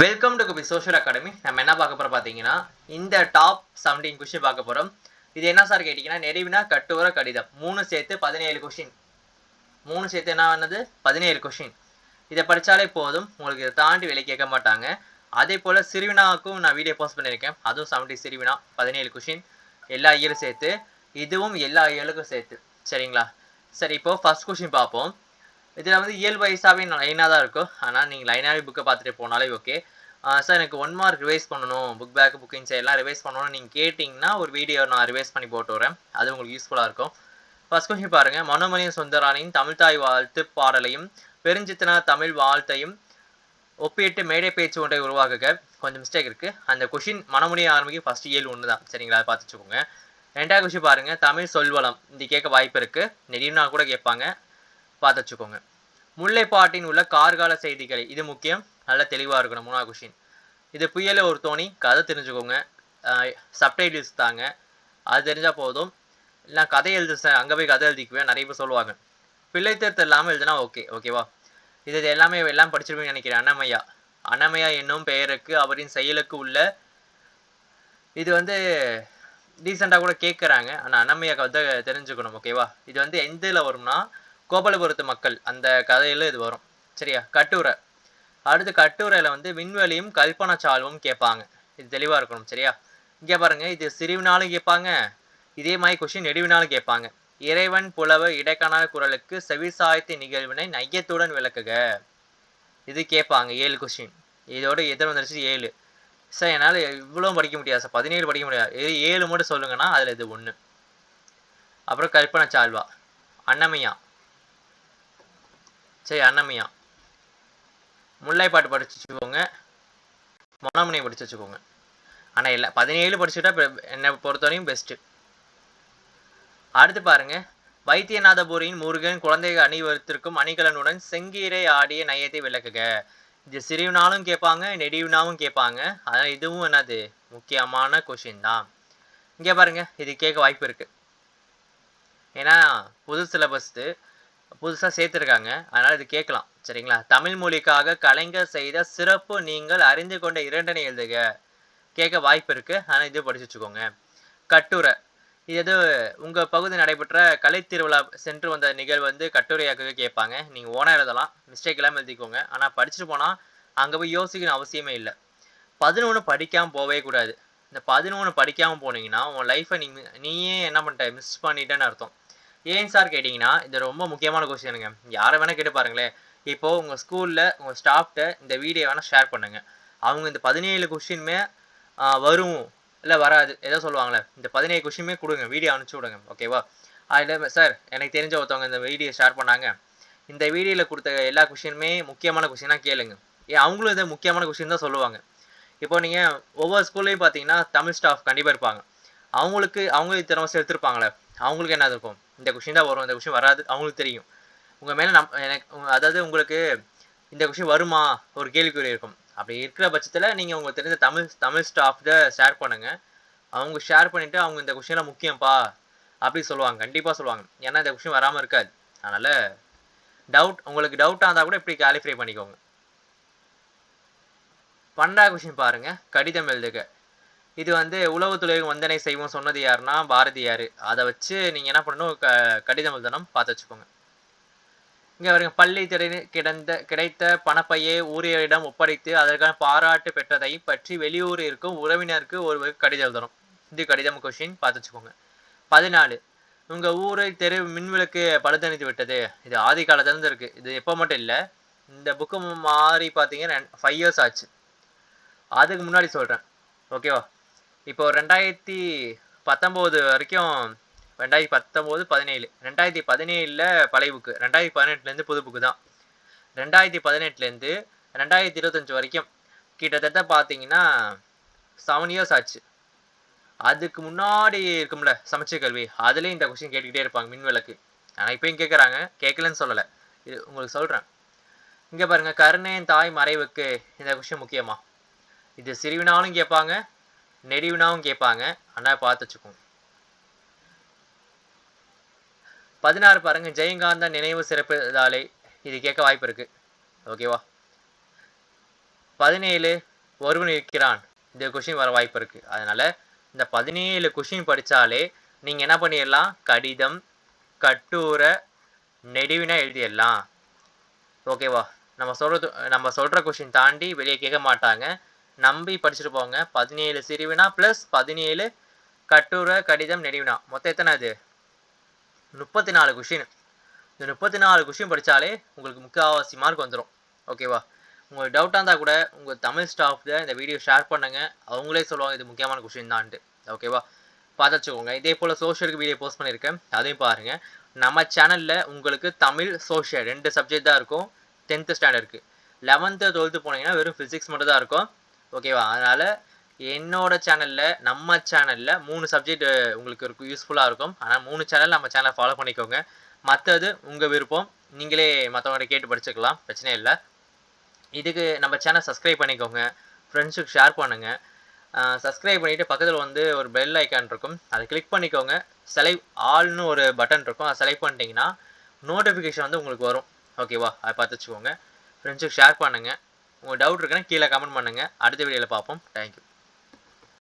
Welcome to Kubi social academy நம்ம என்ன பார்க்க போகிறோம் பார்த்தீங்கன்னா இந்த டாப் செவன்டீன் கொஷின் பார்க்க போகிறோம் இது என்ன சார் கேட்டிங்கன்னா நெறிவினா கட்டுவர கடிதம். மூணு சேர்த்து பதினேழு கொஷின் மூணு சேர்த்து என்ன ஆனது பதினேழு கொஷின் இதை படித்தாலே போதும். உங்களுக்கு இதை தாண்டி வெளியே கேட்க மாட்டாங்க. அதே போல் சிறுவினாவுக்கும் நான் வீடியோ போஸ்ட் பண்ணியிருக்கேன். அதுவும் செவன்டி சிறுவினா பதினேழு கொஷின் எல்லா இயலும் சேர்த்து இதுவும் எல்லா இயலுக்கும் சேர்த்து. சரிங்களா? சரி இப்போது ஃபஸ்ட் கொஷின் பார்ப்போம். இதில் வந்து இயல்பு வயசாகவே லைனாக தான் இருக்கும். ஆனால் நீங்கள் லைனாகவே புக்கை பார்த்துட்டு போனாலே ஓகே சார் எனக்கு ஒன் மார்க் ரிவைஸ் பண்ணணும். புக் பேக் புக்கிங் எல்லாம் ரிவைஸ் பண்ணணும்னு நீங்கள் கேட்டிங்கன்னா ஒரு வீடியோ நான் ரிவைஸ் பண்ணி போட்டு வரேன் அது உங்களுக்கு யூஸ்ஃபுல்லாக இருக்கும். ஃபர்ஸ்ட் கொஷின் பாருங்கள் மனோமணியம் சுந்தரானின் தமிழ்தாய் வாழ்த்து பாடலையும் பெருஞ்சித்தனா தமிழ் வாழ்த்தையும் ஒப்பிட்டு மேடை பேச்சு ஒன்றை உருவாக்குக. கொஞ்சம் மிஸ்டேக் இருக்குது அந்த கொஷின் மனமுடிய ஆரம்பிக்கு ஃபஸ்ட் இயல் ஒன்று தான் சரிங்களா? அதை பார்த்து வச்சுக்கோங்க. ரெண்டாவது கொஷின் பாருங்கள் தமிழ் சொல்வளம். இது கேட்க வாய்ப்பு இருக்குது நெடினா கூட கேட்பாங்க. பார்த்து வச்சுக்கோங்க முல்லைப்பாட்டின் உள்ள கார்கால செய்திகளை இது முக்கியம் நல்லா தெளிவாக இருக்கணும் மூணாவது கொஷின் இது புயல ஒரு தோணி கதை தெரிஞ்சுக்கோங்க. சப்டைட்டில்ஸ் தாங்க. அது தெரிஞ்சால் போதும். இல்லை கதை எழுது சார் அங்கே போய் கதை எழுதிக்குவேன் நிறைய பேர் சொல்லுவாங்க. பிள்ளைத்தேர்த்து இல்லாமல் எழுதுனா ஓகே ஓகேவா இது எல்லாமே எல்லாம் படிச்சிருப்பீங்கன்னு நினைக்கிறேன் அன்னமையா அன்னமையா என்னும் பெயருக்கு அவரின் செயலுக்கு உள்ள இது வந்து ரீசெண்டாக கூட கேட்குறாங்க ஆனால் அன்னமையா கதை தெரிஞ்சுக்கணும் ஓகேவா இது வந்து எந்த இதில் வரும்னா கோபாலபுரத்து மக்கள் அந்த கதையில் இது வரும். சரியா? கட்டுரை. அடுத்து கட்டுரையில் வந்து விண்வெளியும் கல்பனா சால்வும் கேட்பாங்க. இது தெளிவாக இருக்கணும் சரியா? இங்கே பாருங்க இது சிறுவினாலும் கேட்பாங்க இதே மாதிரி கொஷின் நெடுவினாலும் கேட்பாங்க. இறைவன் புலவ இடைக்காணாத குரலுக்கு செவிசாய்த்த நிகழ்வினை நையத்துடன் விளக்குக. இது கேட்பாங்க ஏழு கொஷின் இதோட எதிர் வந்துருச்சு ஏழு. சார் என்னால் இவ்வளோ படிக்க முடியாது சார். பதினேழு படிக்க முடியாது. இது ஏழு மட்டும் சொல்லுங்கன்னா அதில் இது ஒன்று அப்புறம் கல்பனா சால்வா. அன்னமையா. சரி அன்னமையா முல்லைப்பாட்டு படிச்சு வச்சுக்கோங்க. மொனமனை படிச்சு வச்சுக்கோங்க. ஆனால் இல்லை பதினேழு படிச்சுட்டா என்னை பொறுத்தவரையும் பெஸ்ட்டு அடுத்து பாருங்க. வைத்தியநாதபுரியின் முருகன் குழந்தைகள் அணிவருத்திற்கும் அணிகலனுடன் செங்கீரை ஆடிய நயத்தை விளக்குக. இது சிறிவுனாலும் கேட்பாங்க நெடிவினாவும் கேட்பாங்க. அதான் இதுவும் என்னது? முக்கியமான கொஷின் தான். இங்கே பாருங்க இது கேட்க வாய்ப்பு இருக்கு. ஏன்னா புது சிலபஸ்து புதுசாக சேர்த்துருக்காங்க. அதனால் இது கேட்கலாம். சரிங்களா? தமிழ் மொழிக்காக கலைஞர் செய்த சிறப்பு நீங்கள் அறிந்து கொண்ட இரண்டனை எழுதுக. கேட்க வாய்ப்பு இருக்குது ஆனால் இது படிச்சு வச்சுக்கோங்க. கட்டுரை. இது எது? உங்கள் பகுதி நடைபெற்ற கலை திருவிழா சென்று வந்த நிகழ்வு வந்து கட்டுரையாக்க கேட்பாங்க. நீங்கள் ஓனாக எழுதலாம். மிஸ்டேக் இல்லாமல் எழுதிக்கோங்க. ஆனால் படிச்சுட்டு போனால் அங்கே போய் யோசிக்கணும் அவசியமே இல்லை. பதினொன்று படிக்காமல் போகவே கூடாது. இந்த பதினொன்று படிக்காமல் போனீங்கன்னா உன் லைஃப்பை நீ நீயே என்ன பண்ணிட்ட? மிஸ் பண்ணிட்டேன்னு அர்த்தம். ஏன் சார் கேட்டிங்கன்னா இது ரொம்ப முக்கியமான கொஸ்டினுங்க யாரை வேணால் கேட்டு பாருங்களேன். இப்போது உங்கள் ஸ்கூலில் உங்கள் ஸ்டாஃப்ட்ட இந்த வீடியோ வேணால் ஷேர் பண்ணுங்க. அவங்க இந்த பதினேழு கொஷினுமே வரும். இல்லை வராது. எதோ சொல்லுவாங்களே. இந்த பதினேழு கொஷினுமே கொடுங்க. வீடியோ அனுப்பிச்சி விடுங்க. ஓகேவா அதில் சார் எனக்கு தெரிஞ்ச ஒருத்தவங்க இந்த வீடியோ ஷேர் பண்ணாங்க. இந்த வீடியோவில் கொடுத்த எல்லா கொஷினுமே முக்கியமான கொஷினாக கேளுங்க. ஏன் அவங்களும் இதை முக்கியமான கொஷின் தான் சொல்லுவாங்க. இப்போ நீங்கள் ஒவ்வொரு ஸ்கூல்லையும் பார்த்தீங்கன்னா தமிழ் ஸ்டாஃப் கண்டிப்பாக இருப்பாங்க. அவங்களுக்கு அவங்க இத்தனை வருஷம் அவங்களுக்கு என்ன இருக்கும் இந்த கொஷின் தான் வரும். இந்த கொஷின் வராது. அவங்களுக்கு தெரியும். உங்கள் மேலே நம் எனக்கு அதாவது உங்களுக்கு இந்த கொஷின் வருமா? ஒரு கேள்விக்குறி இருக்கும். அப்படி இருக்கிற பட்சத்தில் நீங்கள் உங்களுக்கு தெரிஞ்ச தமிழ் தமிழ் ஸ்டாஃப்ட ஷேர் பண்ணுங்கள் அவங்க ஷேர் பண்ணிவிட்டு அவங்க இந்த கொஷின்லாம் முக்கியம்ப்பா அப்படி சொல்லுவாங்க. கண்டிப்பாக சொல்லுவாங்க. ஏன்னா இந்த கொஷின் வராமல் இருக்காது. அதனால் டவுட் உங்களுக்கு டவுட்டாக இருந்தால் கூட இப்படி குவாலிஃபை பண்ணிக்கோங்க. பன்னெண்டாவது கொஷின் பாருங்கள் கடிதம் எழுதுக. இது வந்து உளவுத்துறை வந்தனை செய்வோம் சொன்னது யாருன்னா பாரதியார் அதை வச்சு நீங்கள் என்ன பண்ணணும் க கடிதம் எழுதணும் பார்த்து வச்சுக்கோங்க. இங்கே வருங்க பள்ளி திரை கிடந்த கிடைத்த பணப்பையை ஊழியரிடம் ஒப்படைத்து அதற்கான பாராட்டு பெற்றதை பற்றி வெளியூர் இருக்கும் உறவினருக்கு ஒரு கடிதம் எழுதணும். இது கடிதம் கொஷின் பார்த்து வச்சுக்கோங்க. பதினாலு உங்கள் ஊரை தெரு மின்விளக்கு பழுதணித்து விட்டது. இது ஆதி காலத்துலேருந்து இருக்குது இது எப்போ மட்டும் இல்லை இந்த புக்கு மாறி பார்த்தீங்கன்னா ஃபைவ் இயர்ஸ் ஆச்சு. அதுக்கு முன்னாடி சொல்கிறேன் ஓகேவா இப்போ ரெண்டாயிரத்தி பத்தொம்போது வரைக்கும் ரெண்டாயிரத்தி பத்தொம்போது பதினேழு. ரெண்டாயிரத்தி பதினேழில் பழைய புக்கு ரெண்டாயிரத்தி பதினெட்டுலேருந்து புது புக்கு தான். ரெண்டாயிரத்தி பதினெட்டுலேருந்து ரெண்டாயிரத்தி இருபத்தஞ்சி வரைக்கும் கிட்டத்தட்ட பார்த்தீங்கன்னா செவன் இயர்ஸ் ஆச்சு. அதுக்கு முன்னாடி இருக்கும்ல சமச்சீர் கல்வி. அதுலேயும் இந்த கொஸ்டின் கேட்டுக்கிட்டே இருப்பாங்க மின்விளக்கு ஆனால் இப்பயும் கேட்குறாங்க கேட்கலன்னு சொல்லலை. இது உங்களுக்கு சொல்கிறேன் இங்கே பாருங்க கருணையின் தாய் மறைவுக்கு இந்த கொஸ்டின் முக்கியமா? இது சிறுவினாலும் கேட்பாங்க நெடிவினாவும் கேட்பாங்க. ஆனால் பார்த்து வச்சுக்கோங்க பதினாறு பாருங்க ஜெயகாந்தா நினைவு சிறப்புதாலே இது கேட்க வாய்ப்பு இருக்கு. ஓகேவா பதினேழு ஒருவன் இருக்கிறான். இந்த கொஷின் வர வாய்ப்பு இருக்குது அதனால் இந்த பதினேழு கொஷின் படித்தாலே நீங்கள் என்ன பண்ணிடலாம்? கடிதம் கட்டுரை நெடுவினா எழுதிடலாம். ஓகேவா நம்ம சொல்கிறது நம்ம சொல்கிற கொஷின் தாண்டி வெளியே கேட்க மாட்டாங்க. நம்பி படிச்சுட்டு போங்க பதினேழு சிறுவினா ப்ளஸ் பதினேழு கட்டுரை கடிதம் நெடிவினா மொத்தம் எத்தனை அது? முப்பத்தி நாலு கொஷின் இந்த முப்பத்தி நாலு கொஷின் படித்தாலே உங்களுக்கு முக்கால்வாசி மார்க் வந்துடும் ஓகேவா உங்களுக்கு டவுட்டாக இருந்தால் கூட உங்கள் தமிழ் ஸ்டாஃப்ட இந்த வீடியோ ஷேர் பண்ணுங்கள் அவங்களே சொல்லுவாங்க இது முக்கியமான கொஷின் தான்ட்டு. ஓகேவா பார்த்து வச்சுக்கோங்க. இதே போல் சோஷியலுக்கு வீடியோ போஸ்ட் பண்ணியிருக்கேன். அதையும் பாருங்கள் நம்ம சேனலில் உங்களுக்கு தமிழ் சோஷியல் ரெண்டு சப்ஜெக்ட் தான் இருக்கும். டென்த்து ஸ்டாண்டர்டுக்கு லெவன்த்து டுவெல்த்து போனீங்கன்னா வெறும் ஃபிசிக்ஸ் மட்டும் தான் இருக்கும். ஓகேவா? அதனால் என்னோட சேனலில் நம்ம சேனலில் மூணு சப்ஜெக்ட் உங்களுக்கு இருக்கும் யூஸ்ஃபுல்லாக இருக்கும். ஆனால் மூணு சேனல் நம்ம சேனலை ஃபாலோ பண்ணிக்கோங்க. மற்றது உங்கள் விருப்பம். நீங்களே மற்றவங்கள்ட்ட கேட்டு படிச்சுக்கலாம். பிரச்சனை இல்லை. இதுக்கு நம்ம சேனல் சப்ஸ்கிரைப் பண்ணிக்கோங்க. ஃப்ரெண்ட்ஸுக்கு ஷேர் பண்ணுங்கள் சப்ஸ்கிரைப் பண்ணிவிட்டு பக்கத்தில் வந்து ஒரு பெல் ஐக்கான் இருக்கும். அதை கிளிக் பண்ணிக்கோங்க. செலக்ட் ஆல்னு ஒரு பட்டன் இருக்கும். அதை செலக்ட் பண்ணிட்டீங்கன்னா நோட்டிஃபிகேஷன் வந்து உங்களுக்கு வரும். ஓகேவா? அதை பார்த்து வச்சுக்கோங்க. ஃப்ரெண்ட்ஸுக்கு ஷேர் பண்ணுங்கள் உங்கள் டவுட் இருக்குன்னா கீழே கமெண்ட் பண்ணுங்கள் அடுத்த வீடியோவில் பார்ப்போம். தேங்க்யூ